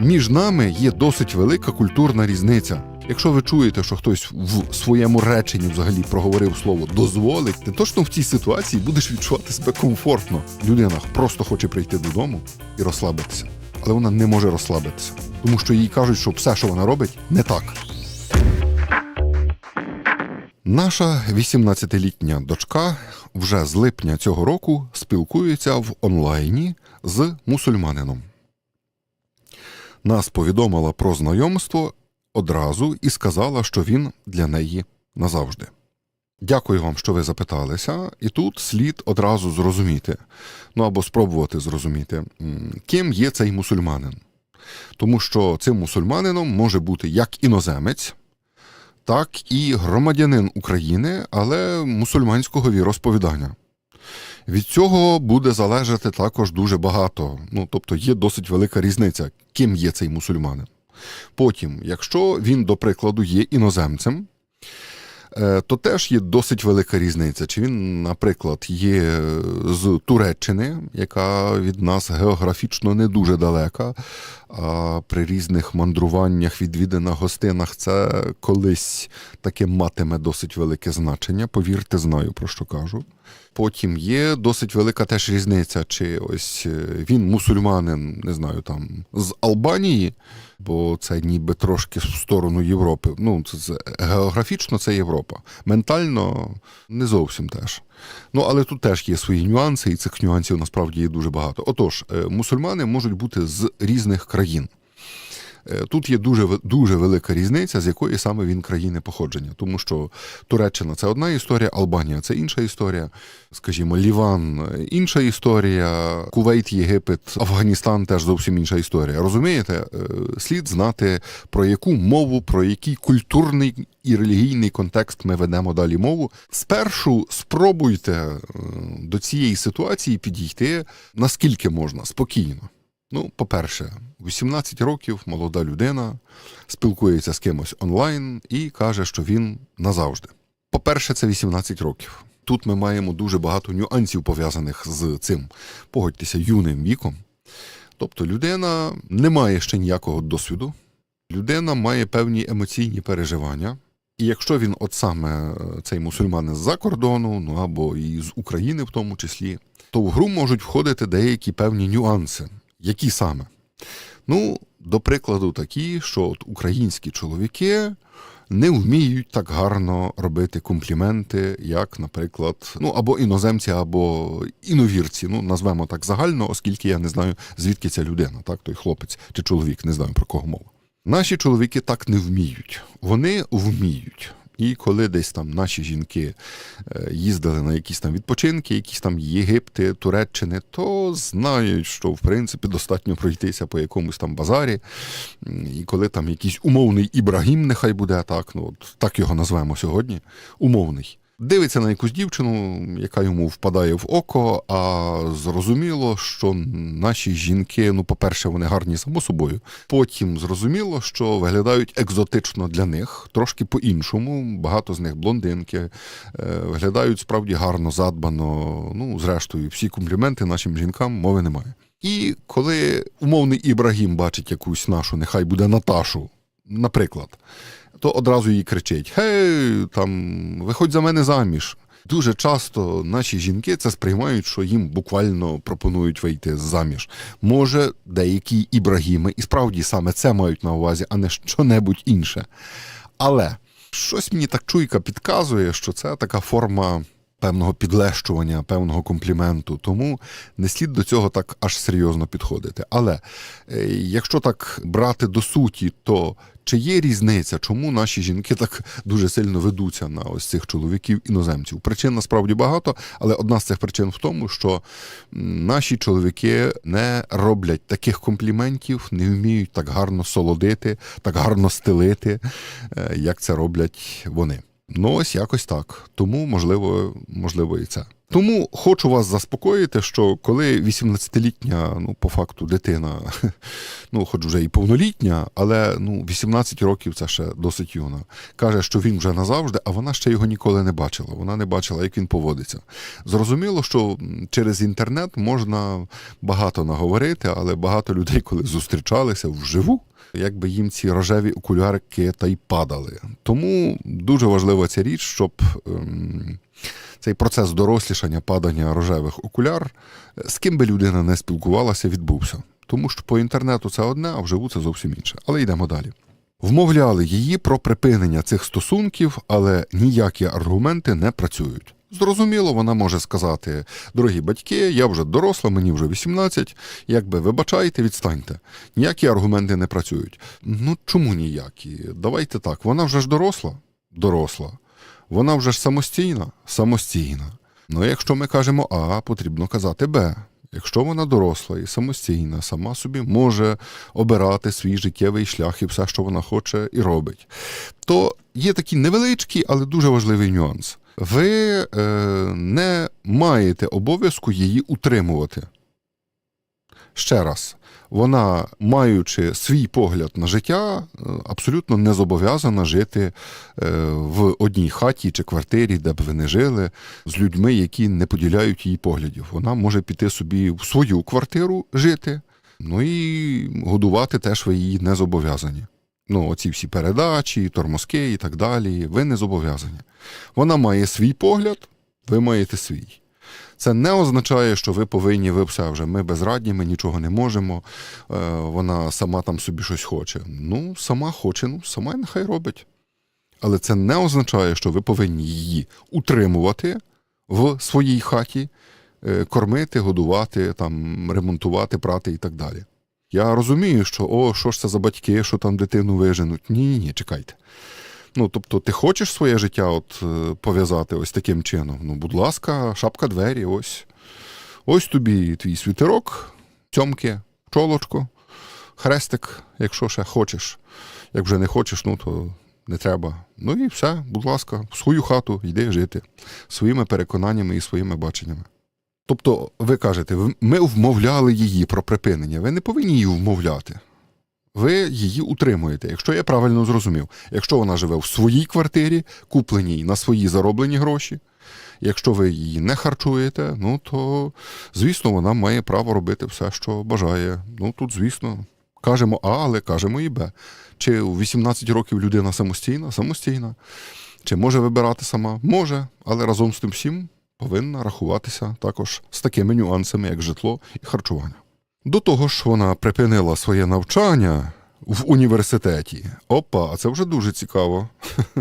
Між нами є досить велика культурна різниця. Якщо ви чуєте, що хтось в своєму реченні взагалі проговорив слово дозволить, ти точно в цій ситуації будеш відчувати себе комфортно. Людина просто хоче прийти додому і розслабитися, але вона не може розслабитися, тому що їй кажуть, що все, що вона робить, не так. Наша 18-літня дочка вже з липня цього року спілкується в онлайні з мусульманином. Нас повідомила про знайомство одразу і сказала, що він для неї назавжди. Дякую вам, що ви запиталися, і тут слід одразу зрозуміти, ну або спробувати зрозуміти, ким є цей мусульманин. Тому що цим мусульманином може бути як іноземець, так і громадянин України, але мусульманського віросповідання. Від цього буде залежати також дуже багато. Ну, тобто є досить велика різниця, ким є цей мусульманин. Потім, якщо він, до прикладу, є іноземцем, е, то теж є досить велика різниця. Чи він, наприклад, є з Туреччини, яка від нас географічно не дуже далека, а при різних мандруваннях, відвідинах, гостинах це колись таке матиме досить велике значення. Повірте, знаю про що кажу. Потім є досить велика теж різниця, чи ось е, він мусульманин, не знаю, там з Албанії, бо це ніби трошки в сторону Європи. Ну, це, це географічно це Європа. Ментально не зовсім теж. Ну, але тут теж є свої нюанси, і цих нюансів насправді є дуже багато. Отож, е, мусульмани можуть бути з різних країн. Е, Тут є дуже, дуже велика різниця, з якої саме він країни походження. Тому що Туреччина це одна історія, Албанія це інша історія, скажімо, Ліван інша історія, Кувейт, Єгипет, Афганістан теж зовсім інша історія. Розумієте, Е, слід знати про яку мову, про який культурний і релігійний контекст ми ведемо далі мову. Спершу спробуйте е, до цієї ситуації підійти наскільки можна спокійно. Ну, по-перше, 18 років молода людина спілкується з кимось онлайн і каже, що він назавжди. По-перше, це 18 років. Тут ми маємо дуже багато нюансів пов'язаних з цим, погодьтеся, юним віком. Тобто людина не має ще ніякого досвіду, людина має певні емоційні переживання. І якщо він, от саме е, цей мусульманин з-за кордону, ну або і з України в тому числі, то в гру можуть входити деякі певні нюанси. Які саме? Ну, до прикладу, такі, що от українські чоловіки не вміють так гарно робити компліменти, як, наприклад, ну або іноземці, або іновірці. Ну, назвемо так загально, оскільки я не знаю, звідки ця людина, так, той хлопець чи чоловік, не знаю про кого мова. Наші чоловіки так не вміють. Вони вміють. І коли десь там наші жінки е, їздили на якісь там відпочинки, якісь там Єгипти, Туреччини, то знають, що в принципі достатньо пройтися по якомусь там базарі. І коли там якийсь умовний Ібрагім, нехай буде так, ну от так його назвемо сьогодні, умовний. Дивиться на якусь дівчину, яка йому впадає в око, а зрозуміло, що наші жінки, ну, по-перше, вони гарні само собою. Потім зрозуміло, що виглядають екзотично для них, трошки по-іншому. Багато з них блондинки, е, виглядають справді гарно, задбано. Ну, зрештою, всі компліменти нашим жінкам мови немає. І коли умовний Ібрагім бачить якусь нашу, нехай буде Наташу, наприклад, то одразу їй кричить: Гей, там, виходь за мене заміж. Дуже часто наші жінки це сприймають, що їм буквально пропонують вийти заміж. Може, деякі ібрагіми і справді саме це мають на увазі, а не що-небудь інше. Але щось мені так чуйка підказує, що це така форма певного підлещування, певного компліменту. Тому не слід до цього так аж серйозно підходити. Але е, якщо так брати до суті, то чи є різниця, чому наші жінки так дуже сильно ведуться на ось цих чоловіків іноземців? Причин насправді багато, але одна з цих причин в тому, що наші чоловіки не роблять таких компліментів, не вміють так гарно солодити, так гарно стелити, е, як це роблять вони. Ну, ось якось так. Тому, можливо, можливо, і це. Тому хочу вас заспокоїти, що коли 18-літня, ну, по факту, дитина, ну, хоч вже і повнолітня, але ну, 18 років це ще досить юна, каже, що він вже назавжди, а вона ще його ніколи не бачила. Вона не бачила, як він поводиться. Зрозуміло, що через інтернет можна багато наговорити, але багато людей, коли зустрічалися вживу, якби їм ці рожеві окулярики та й падали. Тому дуже важлива ця річ, щоб. Ем, цей процес дорослішання, падання рожевих окуляр, з ким би людина не спілкувалася, відбувся. Тому що по інтернету це одне, а вживу це зовсім інше. Але йдемо далі. Вмовляли її про припинення цих стосунків, але ніякі аргументи не працюють. Зрозуміло, вона може сказати: дорогі батьки, я вже доросла, мені вже 18, якби вибачайте, відстаньте. Ніякі аргументи не працюють. Ну чому ніякі? Давайте так, вона вже ж доросла? Доросла. Вона вже ж самостійна? Самостійна. Ну, якщо ми кажемо А, потрібно казати Б. Якщо вона доросла і самостійна, сама собі може обирати свій життєвий шлях і все, що вона хоче і робить, то є такий невеличкий, але дуже важливий нюанс. Ви е, не маєте обов'язку її утримувати. Ще раз, вона, маючи свій погляд на життя, е, абсолютно не зобов'язана жити е, в одній хаті чи квартирі, де б ви не жили, з людьми, які не поділяють її поглядів. Вона може піти собі в свою квартиру жити, ну і годувати теж ви її не зобов'язані. Ну, оці всі передачі, тормозки і так далі. Ви не зобов'язані. Вона має свій погляд, ви маєте свій. Це не означає, що ви повинні, ви все вже ми безрадні, ми нічого не можемо. е, Вона сама там собі щось хоче. Ну, сама хоче, ну сама нехай робить. Але це не означає, що ви повинні її утримувати в своїй хаті, е, кормити, годувати, там, ремонтувати, прати і так далі. Я розумію, що о, що ж це за батьки, що там дитину виженуть. Ні, ні, ні, чекайте. Ну, тобто, ти хочеш своє життя от, е, пов'язати ось таким чином? Ну, будь ласка, шапка двері, ось. Ось тобі твій світерок, цьомки, чолочко, хрестик, якщо ще хочеш. Як вже не хочеш, ну то не треба. Ну і все, будь ласка, в свою хату йди жити своїми переконаннями і своїми баченнями. Тобто, ви кажете, ми вмовляли її про припинення. Ви не повинні її вмовляти. Ви її утримуєте, якщо я правильно зрозумів. Якщо вона живе в своїй квартирі, купленій на свої зароблені гроші, якщо ви її не харчуєте, ну то, звісно, вона має право робити все, що бажає. Ну тут, звісно, кажемо А, але кажемо і Б. Чи у 18 років людина самостійна? Самостійна. Чи може вибирати сама? Може, але разом з тим всім повинна рахуватися також з такими нюансами, як житло і харчування. До того ж, вона припинила своє навчання в університеті. Опа, а це вже дуже цікаво.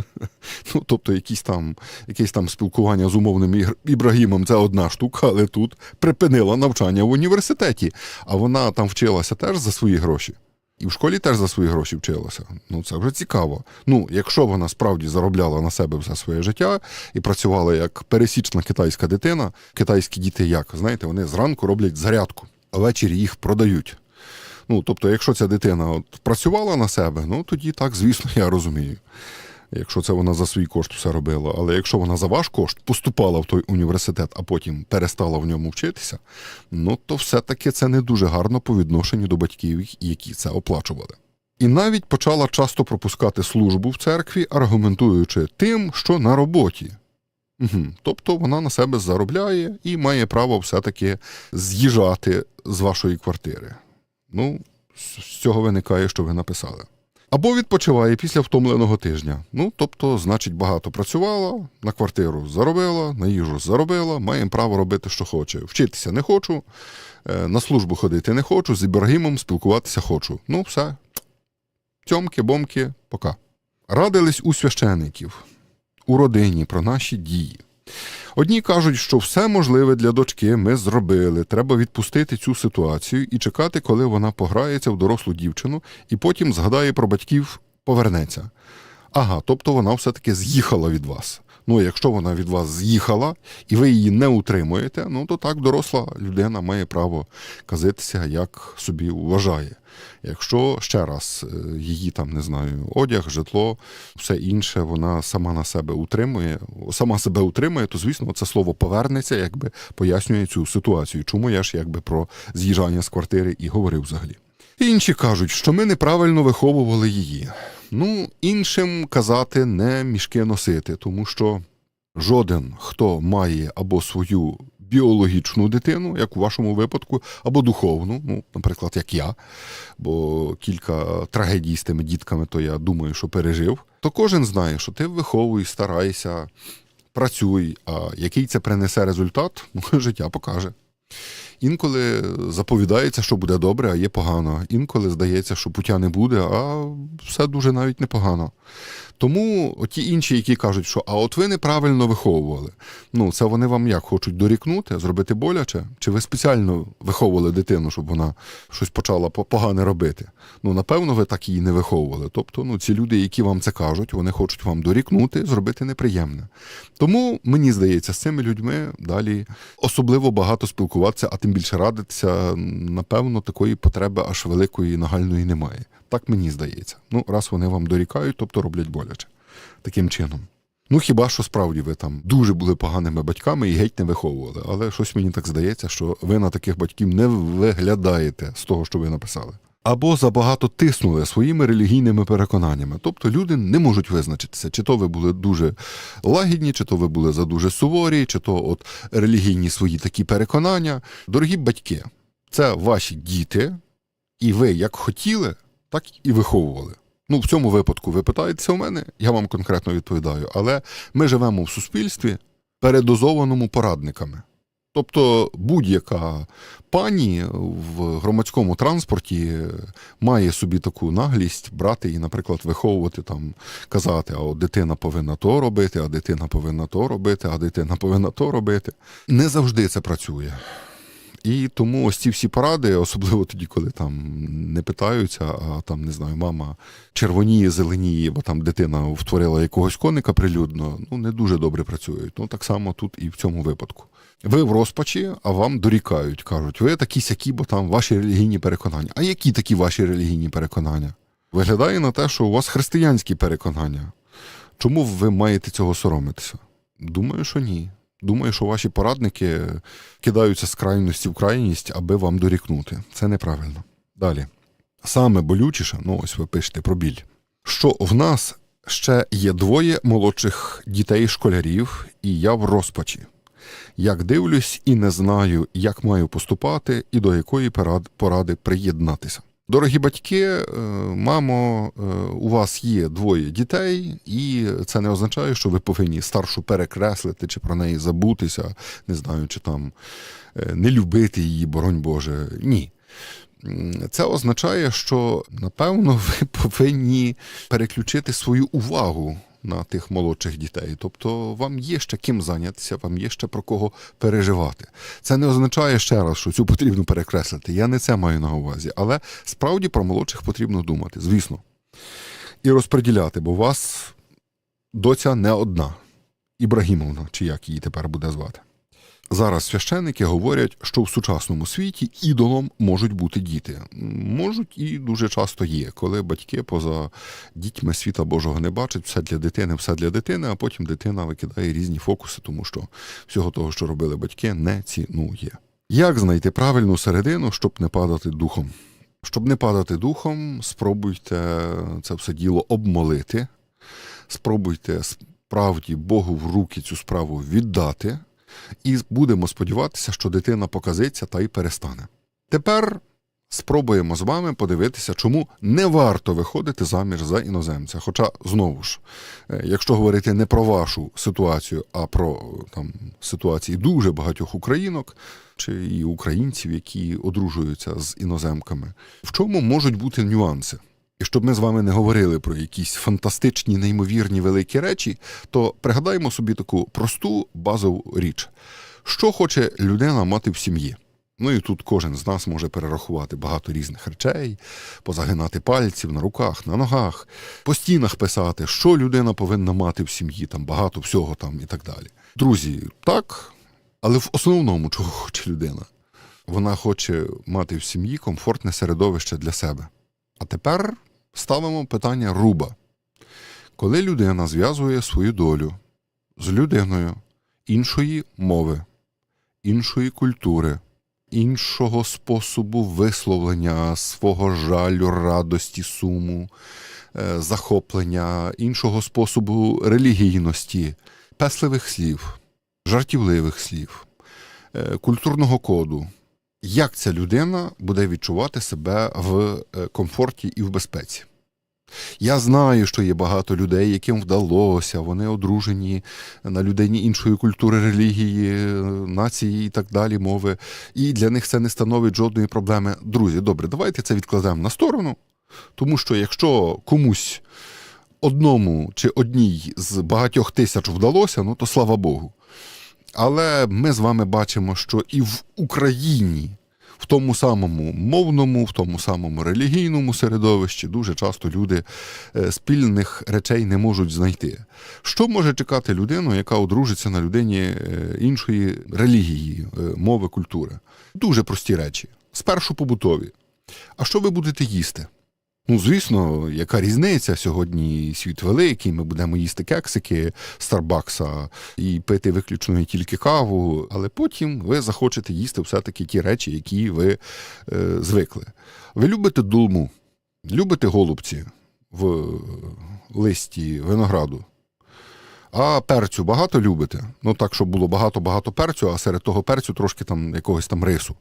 ну, тобто, якісь там, якесь там спілкування з умовним Ібрагімом це одна штука, але тут припинила навчання в університеті. А вона там вчилася теж за свої гроші. І в школі теж за свої гроші вчилася. Ну, це вже цікаво. Ну, якщо вона справді заробляла на себе все своє життя і працювала як пересічна китайська дитина, китайські діти як? Знаєте, вони зранку роблять зарядку, ввечері їх продають. Ну, тобто, якщо ця дитина от працювала на себе, ну тоді так, звісно, я розумію. Якщо це вона за свій кошт все робила. Але якщо вона за ваш кошт поступала в той університет, а потім перестала в ньому вчитися, ну то все-таки це не дуже гарно по відношенню до батьків, які це оплачували. І навіть почала часто пропускати службу в церкві, аргументуючи тим, що на роботі. Угу. Тобто вона на себе заробляє і має право все-таки з'їжджати з вашої квартири. Ну, з цього виникає, що ви написали. Або відпочиває після втомленого тижня. Ну, тобто, значить, багато працювала, на квартиру заробила, на їжу заробила, маємо право робити, що хоче. Вчитися не хочу, е, на службу ходити не хочу, з Ібрагімом спілкуватися хочу. Ну, все. Тьомки, бомки, пока. Радились у священиків, у родині про наші дії. Одні кажуть, що все можливе для дочки ми зробили. Треба відпустити цю ситуацію і чекати, коли вона пограється в дорослу дівчину, і потім згадає про батьків, повернеться. Ага, тобто вона все-таки з'їхала від вас. Ну, якщо вона від вас з'їхала і ви її не утримуєте, ну то так доросла людина має право казитися, як собі вважає. Якщо ще раз е, її там не знаю, одяг, житло, все інше, вона сама на себе утримує, сама себе утримує, то звісно це слово повернеться, якби пояснює цю ситуацію. Чому я ж якби про з'їжджання з квартири і говорив взагалі. Інші кажуть, що ми неправильно виховували її. Ну, іншим казати не мішки носити, тому що жоден, хто має або свою біологічну дитину, як у вашому випадку, або духовну, ну, наприклад, як я, бо кілька трагедій з тими дітками, то я думаю, що пережив, то кожен знає, що ти виховуй, старайся, працюй, а який це принесе результат, ну, життя покаже. Інколи заповідається, що буде добре, а є погано. Інколи здається, що пуття не буде, а все дуже навіть непогано. Тому ті інші, які кажуть, що а от ви неправильно виховували. Ну, це вони вам як хочуть дорікнути, зробити боляче? Чи ви спеціально виховували дитину, щоб вона щось почала погане робити? Ну, напевно, ви так її не виховували. Тобто, ну, ці люди, які вам це кажуть, вони хочуть вам дорікнути, зробити неприємне. Тому мені здається, з цими людьми далі особливо багато спілкуватися, а тим більше радитися, напевно, такої потреби аж великої нагальної немає. Так мені здається. Ну, раз вони вам дорікають, тобто роблять боляче. Таким чином. Ну, хіба що справді ви там дуже були поганими батьками і геть не виховували. Але щось мені так здається, що ви на таких батьків не виглядаєте з того, що ви написали. Або забагато тиснули своїми релігійними переконаннями. Тобто люди не можуть визначитися, чи то ви були дуже лагідні, чи то ви були за дуже суворі, чи то от релігійні свої такі переконання. Дорогі батьки, це ваші діти, і ви як хотіли, так і виховували. Ну, в цьому випадку ви питаєтеся у мене, я вам конкретно відповідаю. Але ми живемо в суспільстві, передозованому порадниками. Тобто будь-яка пані в громадському транспорті має собі таку наглість брати і, наприклад, виховувати там, казати, а от дитина повинна то робити, а дитина повинна то робити, а дитина повинна то робити. Не завжди це працює. І тому ось ці всі поради, особливо тоді, коли там не питаються, а там не знаю, мама червоніє, зеленіє, бо там дитина втворила якогось коника прилюдно, ну не дуже добре працюють. Ну так само тут і в цьому випадку. Ви в розпачі, а вам дорікають, кажуть, ви такі сякі, бо там ваші релігійні переконання. А які такі ваші релігійні переконання? Виглядає на те, що у вас християнські переконання. Чому ви маєте цього соромитися? Думаю, що ні. Думаю, що ваші порадники кидаються з крайності в крайність, аби вам дорікнути. Це неправильно. Далі. Саме болючіше, ну ось ви пишете про біль, що в нас ще є двоє молодших дітей-школярів, і я в розпачі. Як дивлюсь і не знаю, як маю поступати і до якої поради приєднатися. Дорогі батьки, е, мамо, е, у вас є двоє дітей, і це не означає, що ви повинні старшу перекреслити чи про неї забутися, не знаю, чи там е, не любити її, боронь Боже. Ні. Це означає, що напевно ви повинні переключити свою увагу на тих молодших дітей. Тобто вам є ще ким зайнятися, вам є ще про кого переживати. Це не означає ще раз, що цю потрібно перекреслити. Я не це маю на увазі. Але справді про молодших потрібно думати, звісно. І розподіляти, бо у вас доця не одна. Ібрагімовна, чи як її тепер буде звати. Зараз священники говорять, що в сучасному світі ідолом можуть бути діти. Можуть і дуже часто є, коли батьки поза дітьми світа Божого не бачать, все для дитини, все для дитини, а потім дитина викидає різні фокуси, тому що всього того, що робили батьки, не цінує. Як знайти правильну середину, щоб не падати духом? Щоб не падати духом, спробуйте це все діло обмолити, спробуйте справді Богу в руки цю справу віддати, і будемо сподіватися, що дитина показиться та й перестане. Тепер спробуємо з вами подивитися, чому не варто виходити заміж за іноземця. Хоча, знову ж, е, якщо говорити не про вашу ситуацію, а про там, ситуації дуже багатьох українок чи і українців, які одружуються з іноземками, в чому можуть бути нюанси? І щоб ми з вами не говорили про якісь фантастичні, неймовірні великі речі, то пригадаємо собі таку просту базову річ. Що хоче людина мати в сім'ї? Ну і тут кожен з нас може перерахувати багато різних речей, позагинати пальців на руках, на ногах, по стінах писати, що людина повинна мати в сім'ї, там багато всього там і так далі. Друзі, так, але в основному чого хоче людина? Вона хоче мати в сім'ї комфортне середовище для себе. А тепер ставимо питання руба. Коли людина зв'язує свою долю з людиною іншої мови, іншої культури, іншого способу висловлення свого жалю, радості, суму, е, захоплення, іншого способу релігійності, песливих слів, жартівливих слів, е, культурного коду. Як ця людина буде відчувати себе в е, комфорті і в безпеці? Я знаю, що є багато людей, яким вдалося, вони одружені на людині іншої культури, релігії, е, нації і так далі, мови. І для них це не становить жодної проблеми. Друзі, добре, давайте це відкладемо на сторону, тому що якщо комусь одному чи одній з багатьох тисяч вдалося, ну то слава Богу. Але ми з вами бачимо, що і в Україні, в тому самому мовному, в тому самому релігійному середовищі дуже часто люди е, спільних речей не можуть знайти. Що може чекати людину, яка одружиться на людині е, іншої релігії, е, мови, культури? Дуже прості речі. Спершу побутові. А що ви будете їсти? Ну, звісно, яка різниця сьогодні світ великий. Ми будемо їсти кексики Старбакса і пити виключно і тільки каву, але потім ви захочете їсти все-таки ті речі, які ви е, звикли. Ви любите дулму, любите голубці в листі винограду. А перцю багато любите. Ну так, щоб було багато-багато перцю, а серед того перцю трошки там якогось там рису.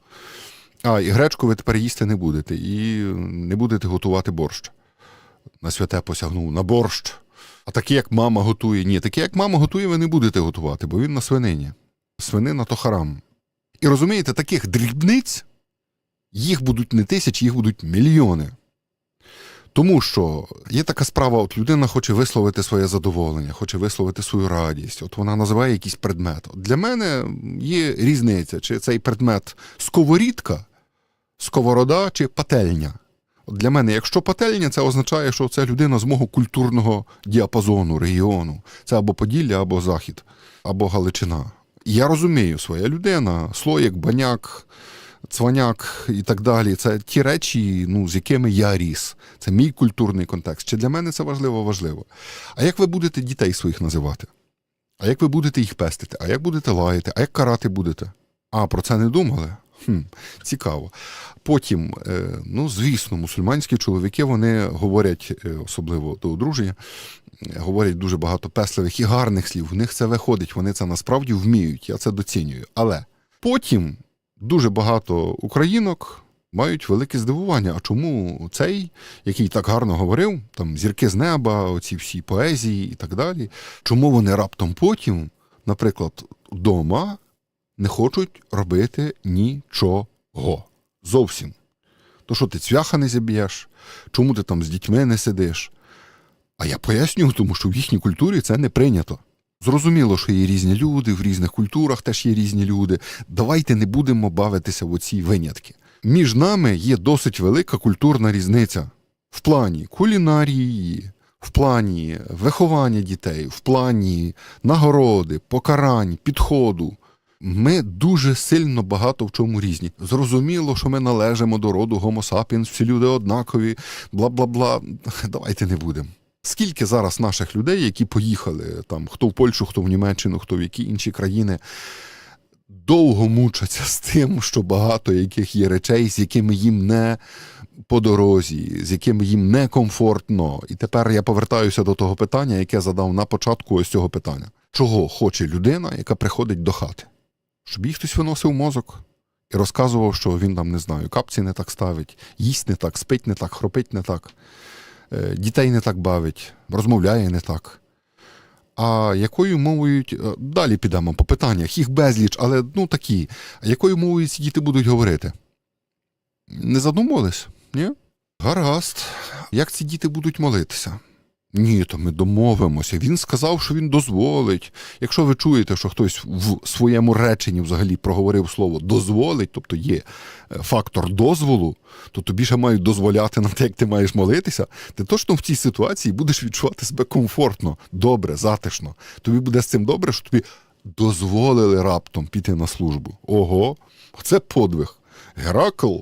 А, і гречку ви тепер їсти не будете, і не будете готувати борщ. На святе посягнув на борщ. А таке, як мама готує, ні, таке, як мама готує, ви не будете готувати, бо він на свинині. Свинина то харам. І розумієте, таких дрібниць їх будуть не тисячі, їх будуть мільйони. Тому що є така справа, от людина хоче висловити своє задоволення, хоче висловити свою радість. От вона називає якийсь предмет. От для мене є різниця, чи цей предмет сковорідка, сковорода чи пательня. От для мене, якщо пательня, це означає, що це людина з мого культурного діапазону, регіону. Це або Поділля, або Захід, або Галичина. Я розумію, своя людина, слоєк, баняк, цваняк і так далі. Це ті речі, ну, з якими я ріс. Це мій культурний контекст. Чи для мене це важливо? Важливо. А як ви будете дітей своїх називати? А як ви будете їх пестити? А як будете лаяти? А як карати будете? А про це не думали? Хм, Цікаво. Потім, е, ну, звісно, мусульманські чоловіки вони говорять, е, особливо до одруження, е, говорять дуже багато песливих і гарних слів. В них це виходить, вони це насправді вміють, я це доцінюю. Але потім дуже багато українок мають велике здивування. А чому цей, який так гарно говорив, там зірки з неба, оці всі поезії і так далі, чому вони раптом потім, наприклад, вдома не хочуть робити нічого. Зовсім. То що ти цвяха не заб'єш? Чому ти там з дітьми не сидиш? А я пояснюю, тому що в їхній культурі це не прийнято. Зрозуміло, що є різні люди, в різних культурах теж є різні люди. Давайте не будемо бавитися в оці винятки. Між нами є досить велика культурна різниця в плані кулінарії, в плані виховання дітей, в плані нагороди, покарань, підходу. Ми дуже сильно багато в чому різні. Зрозуміло, що ми належимо до роду Homo sapiens, всі люди однакові, бла бла бла. Давайте не будемо. Скільки зараз наших людей, які поїхали там, хто в Польщу, хто в Німеччину, хто в які інші країни, довго мучаться з тим, що багато яких є речей, з якими їм не по дорозі, з якими їм некомфортно. І тепер я повертаюся до того питання, яке задав на початку ось цього питання. Чого хоче людина, яка приходить до хати? Щоб їй хтось виносив мозок і розказував, що він там не знаю, капці не так ставить, їсть не так, спить не так, хропить не так, е, дітей не так бавить, розмовляє не так. А якою мовою е, далі підемо по питаннях, їх безліч, але ну такі. А якою мовою ці діти будуть говорити? Не задумувались? Ні? Гаразд. Як ці діти будуть молитися? Ні, то ми домовимося. Він сказав, що він дозволить. Якщо ви чуєте, що хтось в своєму реченні взагалі проговорив слово дозволить, тобто є е, фактор дозволу, то тобі ще мають дозволяти на те, як ти маєш молитися, ти точно в цій ситуації будеш відчувати себе комфортно, добре, затишно. Тобі буде з цим добре, що тобі дозволили раптом піти на службу. Ого, це подвиг. Геракл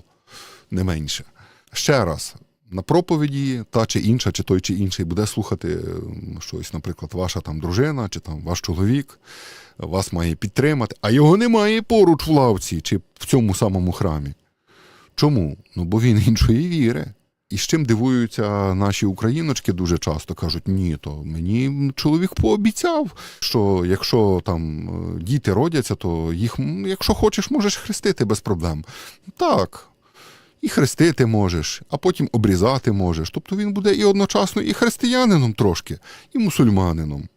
не менше. Ще раз, на проповіді та чи інша, чи той чи інший буде слухати щось, наприклад, ваша там дружина, чи там ваш чоловік, вас має підтримати, а його немає поруч в лавці чи в цьому самому храмі. Чому? Ну, бо він іншої віри. І з чим дивуються наші україночки дуже часто кажуть: ні, то мені чоловік пообіцяв, що якщо там е, діти родяться, то їх, якщо хочеш, можеш хрестити без проблем. Так, і хрестити можеш, а потім обрізати можеш. Тобто він буде і одночасно і християнином трошки, і мусульманином.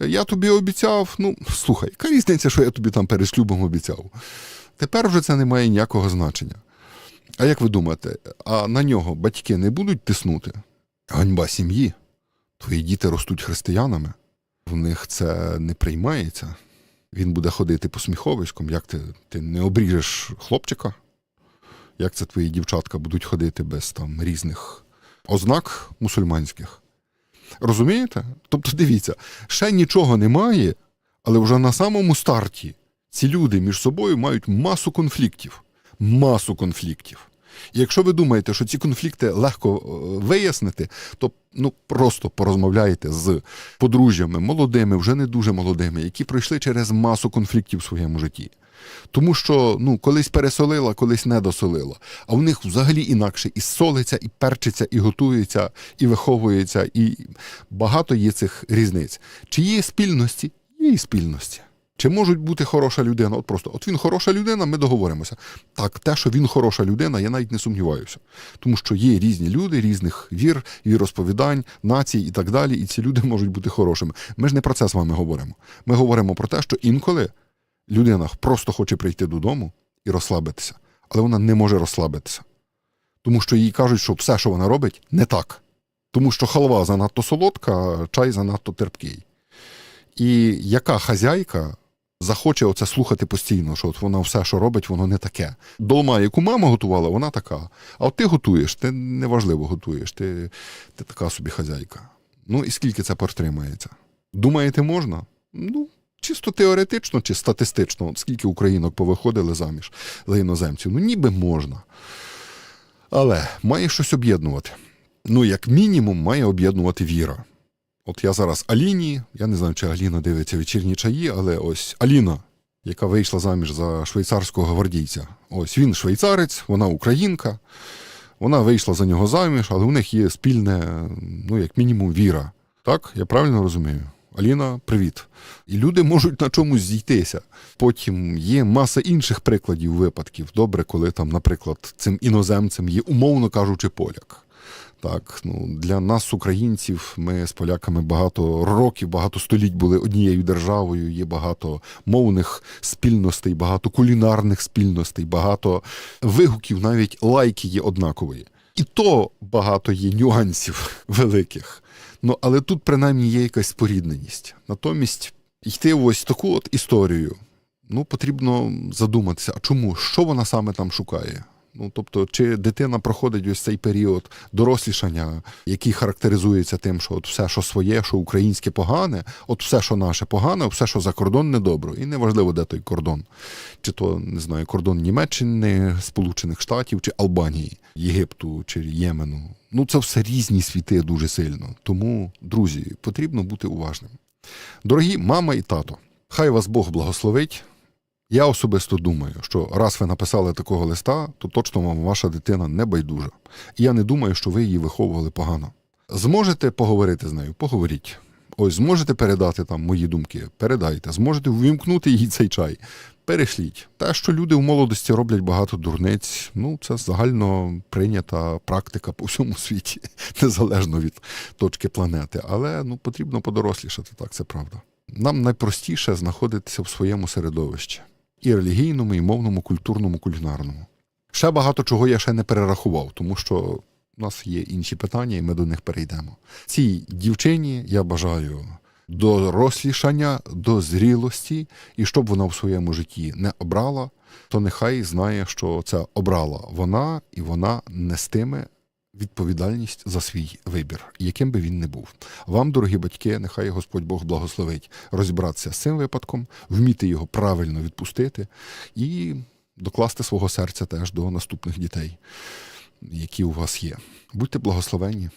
Я тобі обіцяв, ну слухай, яка різниця, що я тобі там перед шлюбом обіцяв? Тепер вже це не має ніякого значення. А як ви думаєте, а на нього батьки не будуть тиснути? Ганьба сім'ї. Твої діти ростуть християнами. В них це не приймається. Він буде ходити посміховиськом. Як ти, ти не обріжеш хлопчика? Як це твої дівчатка будуть ходити без там різних ознак мусульманських? Розумієте? Тобто, дивіться, ще нічого немає, але вже на самому старті ці люди між собою мають масу конфліктів. Масу конфліктів. І якщо ви думаєте, що ці конфлікти легко е, вияснити, то ну просто порозмовляйте з подружжями, молодими, вже не дуже молодими, які пройшли через масу конфліктів в своєму житті. Тому що ну, колись пересолила, колись не досолила. А в них взагалі інакше і солиться, і перчиться, і готується, і виховується, і багато є цих різниць. Чи є спільності? Є і спільності. Чи можуть бути хороша людина? От просто, от він хороша людина, ми договоримося. Так, те, що він хороша людина, я навіть не сумніваюся. Тому що є різні люди, різних вір, віросповідань, націй і так далі, і ці люди можуть бути хорошими. Ми ж не про це з вами говоримо. Ми говоримо про те, що інколи людина просто хоче прийти додому і розслабитися, але вона не може розслабитися. Тому що їй кажуть, що все, що вона робить, не так. Тому що халва занадто солодка, а чай занадто терпкий. І яка хазяйка захоче оце слухати постійно, що от вона все, що робить, воно не таке. Долма, яку мама готувала, вона така. А от ти готуєш, ти неважливо готуєш, ти, ти така собі хазяйка. Ну і скільки це протримається? Думаєте, можна? Ну, чисто теоретично чи статистично, скільки українок повиходили заміж за іноземців? Ну, ніби можна. Але має щось об'єднувати. Ну, як мінімум, має об'єднувати віра. От я зараз Аліні, я не знаю, чи Аліна дивиться вечірні чаї, але ось Аліна, яка вийшла заміж за швейцарського гвардійця. Ось він швейцарець, вона українка. Вона вийшла за нього заміж, але у них є спільне, ну, як мінімум, віра. Так, я правильно розумію? Аліна, привіт. І люди можуть на чомусь зійтися. Потім є маса інших прикладів випадків. Добре, коли там, наприклад, цим іноземцем є, умовно кажучи, поляк. Так, ну для нас, українців, ми з поляками багато років, багато століть були однією державою. Є багато мовних спільностей, багато кулінарних спільностей, багато вигуків, навіть лайки є однакові. І то багато є нюансів великих. Ну але тут принаймні є якась спорідненість. Натомість йти ось таку от історію. Ну, потрібно задуматися, а чому, що вона саме там шукає? Ну, тобто, чи дитина проходить ось цей період дорослішання, який характеризується тим, що от все, що своє, що українське погане, от все, що наше погане, все, що за кордон, недобро. І неважливо, де той кордон. Чи то, не знаю, кордон Німеччини, Сполучених Штатів, чи Албанії, Єгипту, чи Ємену. Ну, це все різні світи дуже сильно. Тому, друзі, потрібно бути уважним. Дорогі мама і тато, хай вас Бог благословить. Я особисто думаю, що раз ви написали такого листа, то точно вам ваша дитина не байдужа. І я не думаю, що ви її виховували погано. Зможете поговорити з нею? Поговоріть. Ось зможете передати там мої думки, передайте, зможете ввімкнути їй цей чай. Перешліть. Те, що люди в молодості роблять багато дурниць, ну це загально прийнята практика по всьому світі, незалежно від точки планети. Але ну потрібно подорослішати, так це правда. Нам найпростіше знаходитися в своєму середовищі і релігійному, і мовному, культурному, кулінарному. Ще багато чого я ще не перерахував, тому що У нас є інші питання, і ми до них перейдемо. Цій дівчині я бажаю дорослішання, до зрілості, і щоб вона в своєму житті не обрала, то нехай знає, що це обрала вона, і вона нестиме відповідальність за свій вибір, яким би він не був. Вам, дорогі батьки, нехай Господь Бог благословить розібратися з цим випадком, вміти його правильно відпустити і докласти свого серця теж до наступних дітей, які у вас є. Будьте благословенні.